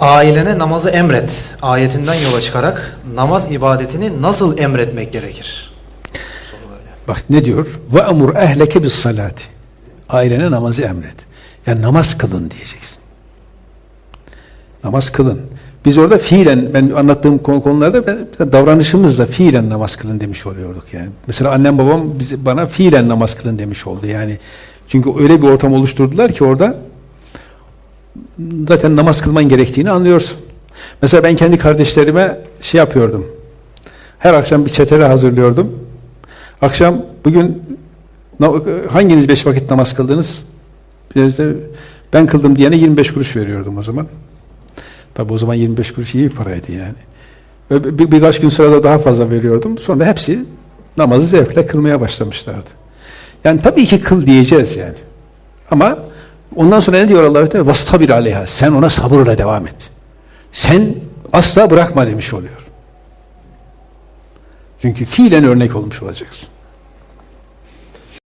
Ailene namazı emret ayetinden yola çıkarak namaz ibadetini nasıl emretmek gerekir? Bak ne diyor? Ve emur ehleke bis salati. Ailene namazı emret. Yani namaz kılın diyeceksin. Namaz kılın. Biz orada fiilen ben anlattığım konu- konularda ben, davranışımızla fiilen namaz kılın demiş oluyorduk yani. Mesela annem babam bize, bana fiilen namaz kılın demiş oldu yani. Çünkü öyle bir ortam oluşturdular ki orada zaten namaz kılman gerektiğini anlıyorsun. Mesela ben kendi kardeşlerime şey yapıyordum. Her akşam bir çetele hazırlıyordum. Akşam bugün hanginiz beş vakit namaz kıldınız? Ben kıldım diyene 25 kuruş veriyordum o zaman. Tabi o zaman 25 kuruş iyi bir paraydı yani. Bir, birkaç gün sonra da daha fazla veriyordum. Sonra hepsi namazı zevkle kılmaya başlamışlardı. Yani tabii ki kıl diyeceğiz yani. Ama ondan sonra ne diyor Allah-u Teala? Vastabir aleyha. Sen ona sabırla devam et. Sen asla bırakma demiş oluyor. Çünkü fiilen örnek olmuş olacaksın.